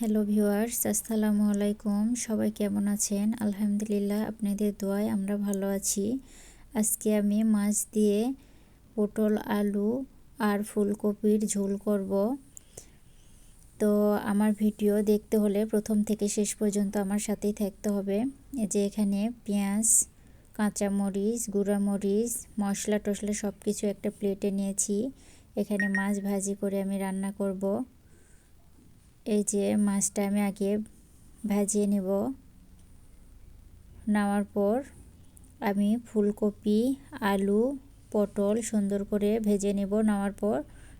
Hello viewers, আসসালামু আলাইকুম। সবাই কেমন আছেন? আলহামদুলিল্লাহ, আপনাদের দোয়ায় আমরা ভালো আছি। আজকে আমি মাছ দিয়ে পটল, আলু আর ফুলকপির ঝোল করব। তো আমার ভিডিও দেখতে হলে প্রথম থেকে শেষ পর্যন্ত আমার সাথেই থাকতে হবে। যে এখানে পেঁয়াজ, কাঁচামরিচ, গুঁড়ামরিচ মশলা টশলা সব কিছু একটা প্লেটে নিয়েছি। এখানে মাছ ভাজি করে আমি রান্না করব। এই যে মাছটা আমি আগে ভাজিয়ে নেব। নেওয়ার পর আমি ফুলকপি, আলু, পটল সুন্দর করে ভেজে নেব। নেওয়ার পর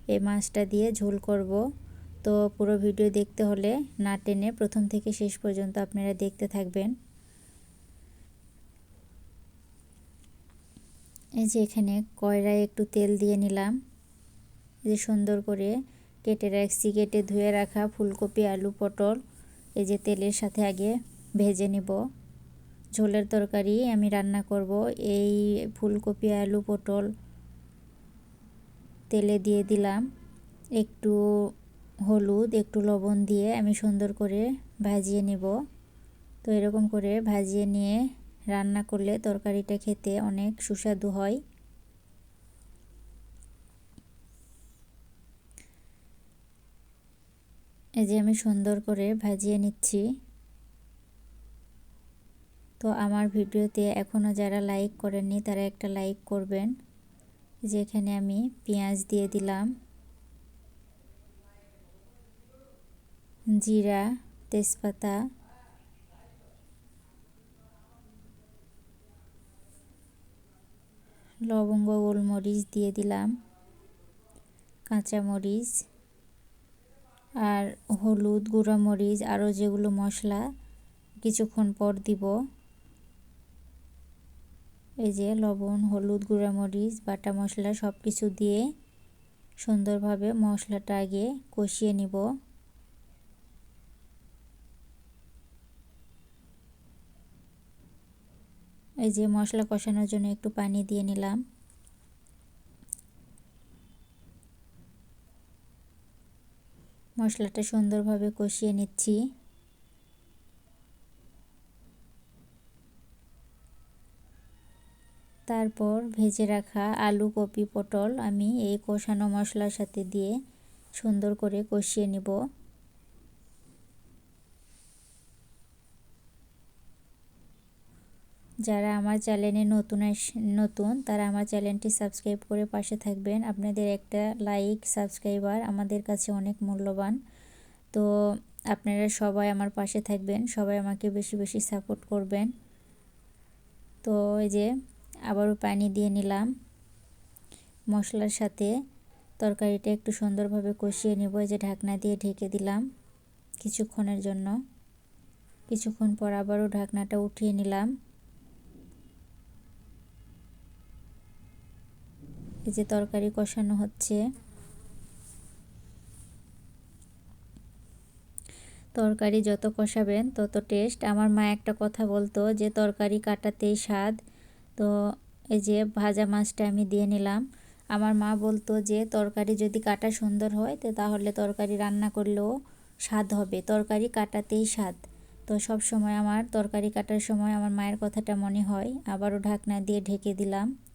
এই মাছটা দিয়ে ঝোল করব। তো পুরো ভিডিও দেখতে হলে না টেনে প্রথম থেকে শেষ পর্যন্ত আপনারা দেখতে থাকবেন। এই যে এখানে কয়রায় একটু তেল দিয়ে নিলাম। যে সুন্দর করে কেটে রাখছি, কেটে ধুয়ে রাখা ফুলকপি, আলু, পটল, এই যে তেলের সাথে আগে ভেজে নেব। ঝোলের তরকারি আমি রান্না করব, এই ফুলকপি, আলু, পটল তেলে দিয়ে দিলাম। একটু হলুদ, একটু লবণ দিয়ে আমি সুন্দর করে ভাজিয়ে নেব। তো এরকম করে ভাজিয়ে নিয়ে রান্না করলে তরকারিটা খেতে অনেক সুস্বাদু হয়। এই যে আমি সুন্দর করে ভাজিয়ে নিচ্ছি। তো আমার ভিডিওতে এখনও যারা লাইক করেননি, তারা একটা লাইক করবেন। যেখানে আমি পেঁয়াজ দিয়ে দিলাম। জিরা, তেজপাতা। লবঙ্গ, গোলমরিচ দিয়ে দিলাম। কাঁচামরিচ। আর হলুদ গুঁড়া মরিচ আরও যেগুলো মশলা কিছুক্ষণ পর দিব। এই যে লবণ, হলুদ গুঁড়া মরিচ বাটা মশলা সব কিছু দিয়ে সুন্দরভাবে মশলাটা আগে কষিয়ে নিব। এই যে মশলা কষানোর জন্য একটু পানি দিয়ে নিলাম। মশলাটা সুন্দরভাবে কষিয়ে নিচ্ছি। তারপর ভেজে রাখা আলু কপি পটল আমি এই কষানো মশলার সাথে দিয়ে সুন্দর করে কষিয়ে নিব। যারা আমার চ্যানেলে নতুন নতুন, তারা আমার চ্যানেলটি সাবস্ক্রাইব করে পাশে থাকবেন। আপনাদের একটা লাইক, সাবস্ক্রাইবার আমাদের কাছে অনেক মূল্যবান। তো আপনারা সবাই আমার পাশে থাকবেন, সবাই আমাকে বেশি বেশি সাপোর্ট করবেন। তো এই যে আবারও পানি দিয়ে নিলাম মশলার সাথে। তরকারিটা একটু সুন্দরভাবে কষিয়ে নেব, এই যে ঢাকনা দিয়ে ঢেকে দিলাম কিছুক্ষণের জন্য। কিছুক্ষণ পর আবারও ঢাকনাটা উঠিয়ে নিলাম। এই যে তরকারি কষানো হচ্ছে। তরকারি যত কষাবেন, তত টেস্ট আমার মা একটা কথা বলতো যে, তরকারি কাটাতেই স্বাদ। তো এই যে ভাজা মাছটা আমি দিয়ে নিলাম। আমার মা বলতো যে, তরকারি যদি কাটা সুন্দর হয়, তো তাহলে তরকারি রান্না করলেও স্বাদ হবে। তরকারি কাটাতেই স্বাদ। তো সব সময় আমার, তরকারি কাটার সময় আমার মায়ের কথাটা মনে হয়। আবারও ঢাকনা দিয়ে ঢেকে দিলাম।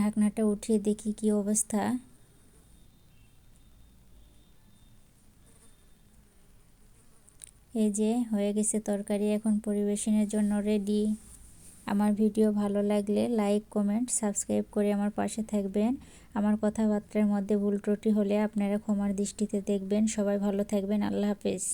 ঢাকনাটা উঠিয়ে দেখি কি অবস্থা। এই যে হয়ে গেছে তরকারি এখন পরিবেশনের জন্য রেডি আমার ভিডিও ভালো লাগলে লাইক কমেন্ট সাবস্ক্রাইব করে আমার পাশে থাকবেন। আমার কথাবার্তার মধ্যে ভুল ত্রুটি হলে আপনারা ক্ষমার দৃষ্টিতে দেখবেন। সবাই ভালো থাকবেন। আল্লাহ হাফেজ।